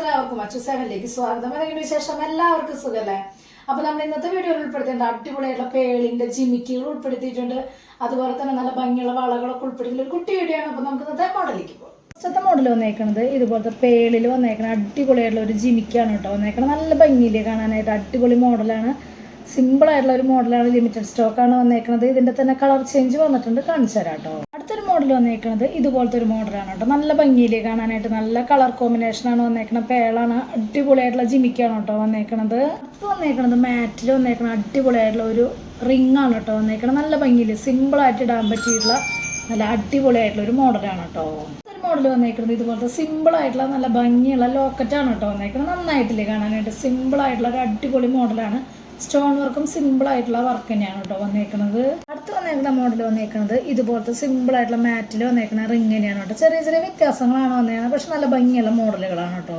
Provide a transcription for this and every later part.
എല്ലാവർക്കും അച്ചു സെവനിലേക്ക് സ്വാഗതം. അല്ലെങ്കിൽ വിശേഷം? എല്ലാവർക്കും സുഖല്ലേ? അപ്പൊ നമ്മൾ ഇന്നത്തെ വീഡിയോയിൽ ഉൾപ്പെടുത്തിയിട്ടുണ്ട് അടിപൊളിയായിട്ടുള്ള പേളിന്റെ ജിമിക്കുകൾ ഉൾപ്പെടുത്തിയിട്ടുണ്ട്. അതുപോലെ തന്നെ നല്ല ഭംഗിയുള്ള വളകളൊക്കെ ഉൾപ്പെടുത്തിയ ഒരു കുട്ടി വീഡിയോ ആണ് അപ്പൊ നമുക്ക് ഇന്നത്തെ മോഡലിലേക്ക് പോകാം. ഫസ്റ്റത്തെ മോഡൽ വന്നേക്കണത് ഇതുപോലത്തെ പേളിൽ വന്നേക്കണ അടിപൊളിയായിട്ടുള്ള ഒരു ജിമിക്കാണ് കേട്ടോ വന്നേക്കണത്. നല്ല ഭംഗിയില്ലേ കാണാനായിട്ട് അടിപൊളി മോഡലാണ്. സിമ്പിൾ ആയിട്ടുള്ള ഒരു മോഡലാണ് ലിമിറ്റഡ് സ്റ്റോക്ക് ആണ് വന്നേക്കുന്നത് ഇതിന്റെ തന്നെ കളർ ചേഞ്ച് വന്നിട്ടുണ്ട്. കാണിച്ചു തരാം കേട്ടോ അടുത്തൊരു മോഡൽ വന്നേക്കുന്നത് ഇതുപോലത്തെ ഒരു മോഡലാണ് കേട്ടോ നല്ല ഭംഗിയിൽ കാണാനായിട്ട് നല്ല കളർ കോമ്പിനേഷൻ ആണ് വന്നേക്കുന്നത് പേളാണ് അടിപൊളിയായിട്ടുള്ള ജിമിക്കാണ് കേട്ടോ വന്നേക്കുന്നത് അടുത്ത് വന്നേക്കുന്നത് മാറ്റിൽ വന്നേക്കണ അടിപൊളിയായിട്ടുള്ള ഒരു റിംഗ് ആണ് കേട്ടോ വന്നേക്കുന്നത് നല്ല ഭംഗിയിൽ സിമ്പിൾ ആയിട്ട് ഇടാൻ പറ്റിയിട്ടുള്ള നല്ല അടിപൊളിയായിട്ടുള്ള ഒരു മോഡലാണ് കേട്ടോ മോഡൽ വന്നേക്കുന്നത് ഇതുപോലത്തെ സിമ്പിൾ ആയിട്ടുള്ള നല്ല ഭംഗിയുള്ള ലോക്കറ്റ് ആണ് കേട്ടോ വന്നേക്കുന്നത് നന്നായിട്ടില്ലേ കാണാനായിട്ട്? സിമ്പിൾ ആയിട്ടുള്ള ഒരു അടിപൊളി മോഡലാണ് സ്റ്റോൺ വർക്കും സിമ്പിൾ ആയിട്ടുള്ള വർക്ക് തന്നെയാണ് കേട്ടോ വന്നേക്കുന്നത് അടുത്ത് വന്നേക്കുന്ന മോഡൽ വന്നേക്കുന്നത് ഇതുപോലത്തെ സിമ്പിൾ ആയിട്ടുള്ള മാറ്റിൽ വന്നേക്കുന്ന റിങ് തന്നെയാണ് കേട്ടോ. ചെറിയ ചെറിയ വ്യത്യാസങ്ങളാണ് വന്നേക്കുന്നത് പക്ഷെ നല്ല ഭംഗിയുള്ള മോഡലുകളാണ് കേട്ടോ.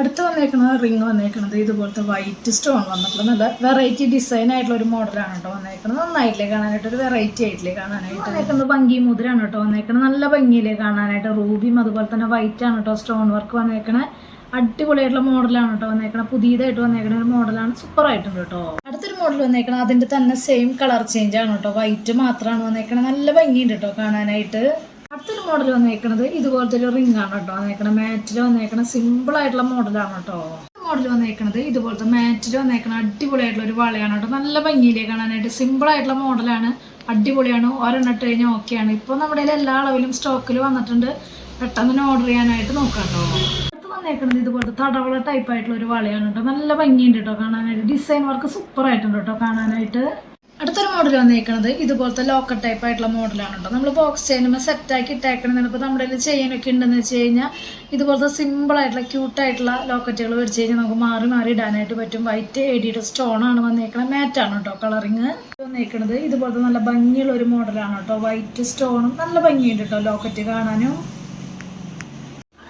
അടുത്ത് വന്നേക്കുന്നത് റിങ് വന്നേക്കുന്നത് ഇതുപോലത്തെ വൈറ്റ് സ്റ്റോൺ വന്നിട്ടുള്ള നല്ല വെറൈറ്റി ഡിസൈൻ ആയിട്ടുള്ള ഒരു മോഡലാണ് കേട്ടോ വന്നേക്കുന്നത് നന്നായിട്ടില്ലേ കാണാനായിട്ട്? ഒരു വെറൈറ്റി ആയിട്ടില്ലേ കാണാനായിട്ട്? വന്നേക്കുന്നത് ഭംഗി മുദ്രയാണ് കേട്ടോ വന്നേക്കുന്നത് നല്ല ഭംഗിയിലേ കാണാനായിട്ട്? റൂബിയും അതുപോലെ തന്നെ വൈറ്റ് ആണ് കേട്ടോ സ്റ്റോൺ വർക്ക് വന്നേക്കണേ അടിപൊളിയായിട്ടുള്ള മോഡലാണ് കേട്ടോ വന്നേക്കണ പുതിയതായിട്ട് വന്നേക്കണ ഒരു മോഡലാണ്. സൂപ്പർ ആയിട്ടുണ്ട് കേട്ടോ. അടുത്തൊരു മോഡൽ വന്നേക്കണ അതിന്റെ തന്നെ സെയിം കളർ ചേഞ്ച് ആണ് കേട്ടോ. വൈറ്റ് മാത്രമാണ് വന്നേക്കണം നല്ല ഭംഗിയുണ്ട് കേട്ടോ കാണാനായിട്ട്. അടുത്തൊരു മോഡൽ വന്നേക്കണത് ഇതുപോലത്തെ ഒരു റിംഗ് ആണ് കേട്ടോ വന്നേക്കണ മാറ്റിൽ വന്നേക്കണ സിമ്പിൾ ആയിട്ടുള്ള മോഡലാണ് കേട്ടോ. മോഡൽ വന്നേക്കണത് ഇതുപോലത്തെ മാറ്റിൽ വന്നേക്കണ അടിപൊളിയായിട്ടുള്ള ഒരു വളയാണ് കേട്ടോ. നല്ല ഭംഗിയിലേ കാണാനായിട്ട്. സിമ്പിൾ ആയിട്ടുള്ള മോഡലാണ്. അടിപൊളിയാണ്. ഒരെണ്ണം ഇട്ട് കഴിഞ്ഞാൽ ഓക്കെയാണ് ഇപ്പോൾ നമ്മുടെ എല്ലാ അളവിലും സ്റ്റോക്കിൽ വന്നിട്ടുണ്ട്. പെട്ടെന്ന് ഓർഡർ ചെയ്യാനായിട്ട് നോക്കാം കേട്ടോ. വന്നേക്കുന്നത് ഇതുപോലത്തെ തടവള ടൈപ്പ് ആയിട്ടുള്ള ഒരു വളയാണ് കേട്ടോ. നല്ല ഭംഗിയുണ്ട് കേട്ടോ കാണാനായിട്ട്. ഡിസൈൻ വർക്ക് സൂപ്പർ ആയിട്ടുണ്ട് കേട്ടോ കാണാനായിട്ട്. അടുത്തൊരു മോഡൽ വന്നേക്കുന്നത് ഇതുപോലത്തെ ലോക്കർ ടൈപ്പ് ആയിട്ടുള്ള മോഡലാണ് കേട്ടോ. നമ്മൾ ബോക്സ് ചെയ്യുമ്പോൾ സെറ്റാക്കി ഇട്ടേക്കണമെന്നാണ് ഇപ്പോൾ നമ്മുടെ കയ്യിൽ ചെയ്യാനൊക്കെ ഉണ്ടെന്ന് വെച്ച് കഴിഞ്ഞാൽ ഇതുപോലത്തെ സിമ്പിൾ ആയിട്ടുള്ള ലോക്കറ്റുകൾ മേടിച്ച് കഴിഞ്ഞാൽ നമുക്ക് മാറി മാറി ഇടാനായിട്ട് പറ്റും. വൈറ്റ് എഡിയുടെ സ്റ്റോൺ ആണ് വന്നേക്കണത്. മാറ്റാണ് കേട്ടോ കളറിങ് വന്നേക്കുന്നത് ഇതുപോലത്തെ നല്ല ഭംഗിയുള്ള ഒരു മോഡലാണ് കേട്ടോ. വൈറ്റ് സ്റ്റോണും നല്ല ഭംഗിയുണ്ട് കേട്ടോ ലോക്കറ്റ് കാണാനും.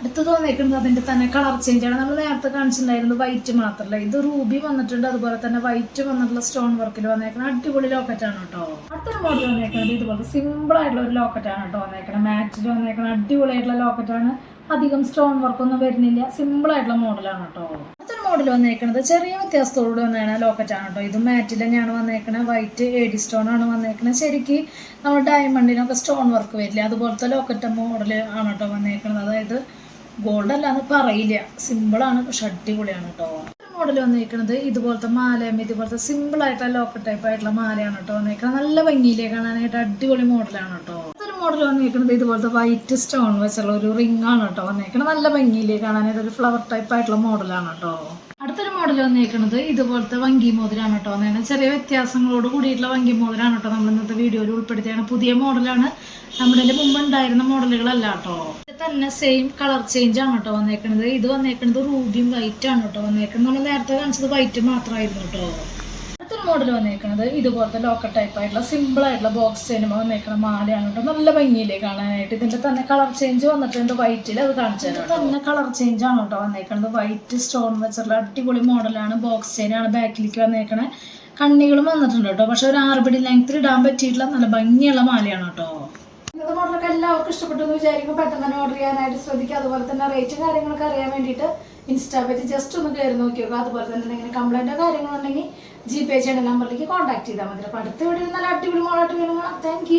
അടുത്തത് തോന്നിയിട്ടുണ്ട് അതിന്റെ തന്നെ കളർ ചേഞ്ച് ആണ്. നമ്മൾ നേരത്തെ കാണിച്ചിട്ടുണ്ടായിരുന്നു വൈറ്റ് മാത്രമല്ല ഇത് റൂബി വന്നിട്ടുണ്ട്. അതുപോലെ തന്നെ വൈറ്റ് വന്നിട്ടുള്ള സ്റ്റോൺ വർക്കിൽ വന്നേക്കണം അടിപൊളി ലോക്കറ്റ് ആണ് കേട്ടോ. അടുത്തൊരു മോഡൽ വന്നേക്കുന്നത് ഇതുപോലെ സിമ്പിൾ ആയിട്ടുള്ള ഒരു ലോക്കറ്റ് ആണ് കേട്ടോ വന്നേക്കണം മാറ്റിൽ വന്നേക്കണം അടിപൊളിയായിട്ടുള്ള ലോക്കറ്റ് ആണ്. അധികം സ്റ്റോൺ വർക്കൊന്നും വരുന്നില്ല. സിമ്പിൾ ആയിട്ടുള്ള മോഡലാണ് കേട്ടോ. അടുത്തൊരു മോഡൽ വന്നേക്കുന്നത് ചെറിയ വ്യത്യാസത്തോടുകൂടി വന്നേക്കണ ലോക്കറ്റ് ആണ് കേട്ടോ. ഇത് മാറ്റിൽ തന്നെയാണ് വന്നേക്കണത്. വൈറ്റ് എഡി സ്റ്റോൺ ആണ് വന്നേക്കണത്. ശരിക്ക് നമ്മൾ ഡയമണ്ടിനൊക്കെ സ്റ്റോൺ വർക്ക് വരില്ല? അതുപോലത്തെ ലോക്കറ്റ് മോഡൽ ആണ് കേട്ടോ വന്നേക്കുന്നത് അതായത് ഗോൾഡ് അല്ലാന്ന് പറയില്ല. സിമ്പിളാണ് പക്ഷെ അടിപൊളിയാണ് കേട്ടോ മോഡൽ വന്നിരിക്കുന്നത് ഇതുപോലത്തെ മാലയും ഇതുപോലത്തെ സിമ്പിൾ ആയിട്ടുള്ള ലോക്കൽ ടൈപ്പ് ആയിട്ടുള്ള മാലയാണ് കേട്ടോ വന്നിരിക്കുന്നത് നല്ല ഭംഗിയിലേ കാണാനായിട്ട് അടിപൊളി മോഡലാണ് കേട്ടോ അതൊരു മോഡൽ വന്നിരിക്കുന്നത് ഇതുപോലത്തെ വൈറ്റ് സ്റ്റോൺ വെച്ചുള്ള ഒരു റിംഗ് ആണ് കേട്ടോ വന്നിരിക്കുന്നത് നല്ല ഭംഗിയിലേ കാണാനായിട്ട് ഒരു ഫ്ലവർ ടൈപ്പ് ആയിട്ടുള്ള മോഡലാണ് കേട്ടോ അടുത്തൊരു മോഡൽ വന്നിരിക്കുന്നത് ഇതുപോലത്തെ വങ്കി മോതിരാണ് കേട്ടോ വന്നേക്കുന്നത് ചെറിയ വ്യത്യാസങ്ങളോട് കൂടിയിട്ടുള്ള വങ്കി മോതിരാണ് കേട്ടോ നമ്മൾ ഇന്നത്തെ വീഡിയോയിൽ ഉൾപ്പെടുത്തിയാണ് പുതിയ മോഡലാണ് നമ്മുടെ മുമ്പ് ഉണ്ടായിരുന്ന മോഡലുകളല്ല കേട്ടോ തന്നെ സെയിം കളർ ചേഞ്ച് ആണ് കേട്ടോ വന്നേക്കുന്നത് ഇത് വന്നേക്കുന്നത് റൂബിയും വൈറ്റ് ആണ് കേട്ടോ വന്നേക്കുന്നത് നമ്മൾ നേരത്തെ കാണിച്ചത് വൈറ്റ് മാത്രമായിരുന്നു കേട്ടോ മോഡൽ വന്നേക്കുന്നത് ഇതുപോലത്തെ ലോക്കർ ടൈപ്പ് ആയിട്ടുള്ള സിമ്പിൾ ആയിട്ടുള്ള ബോക്സ് സിനിമ വന്നേക്കുന്ന മാലയാണ് കേട്ടോ. നല്ല ഭംഗിയില്ലേ കാണാനായിട്ട്. ഇതിന്റെ തന്നെ കളർ ചേഞ്ച് വന്നിട്ടുണ്ട് വൈറ്റിൽ അത് കാണിച്ചു തരാം തന്നെ കളർ ചേഞ്ച് ആണ് കേട്ടോ വന്നേക്കുന്നത് വൈറ്റ് സ്റ്റോൺ വെച്ചുള്ള അടിപൊളി മോഡലാണ് ബോക്സ് ചെയിനാണ് ബാക്കിലേക്ക് വന്നേക്കണേ. കണ്ണികളും വന്നിട്ടുണ്ട് കേട്ടോ. പക്ഷെ ഒരു ആറുപടി ലെങ്ത്തിൽ ഇടാൻ പറ്റിയിട്ടുള്ള നല്ല ഭംഗിയുള്ള മാലയാണ് കേട്ടോ. മോഡലൊക്കെ എല്ലാവർക്കും ഇഷ്ടപ്പെട്ടു എന്ന് വിചാരിക്കും പെട്ടെന്ന് തന്നെ ഓർഡർ ചെയ്യാനായിട്ട് ശ്രദ്ധിക്കുക. അതുപോലെ തന്നെ റേറ്റും കാര്യങ്ങളൊക്കെ അറിയാൻ വേണ്ടിയിട്ട് ഇൻസ്റ്റാ പേജ് ജസ്റ്റ് ഒന്ന് കയറി നോക്കിയോക്കുക. അതുപോലെ തന്നെ എന്തെങ്കിലും കംപ്ലൈന്റോ കാര്യങ്ങളുണ്ടെങ്കിൽ ജി പേ ചെയ്യേണ്ട നമ്പറിലേക്ക് കോൺടാക്ട് ചെയ്താൽ മതി. അപ്പോൾ അടുത്ത വീഡിയോയിൽ നല്ല അടിപൊളി മോളായിട്ട് കാണാം താങ്ക്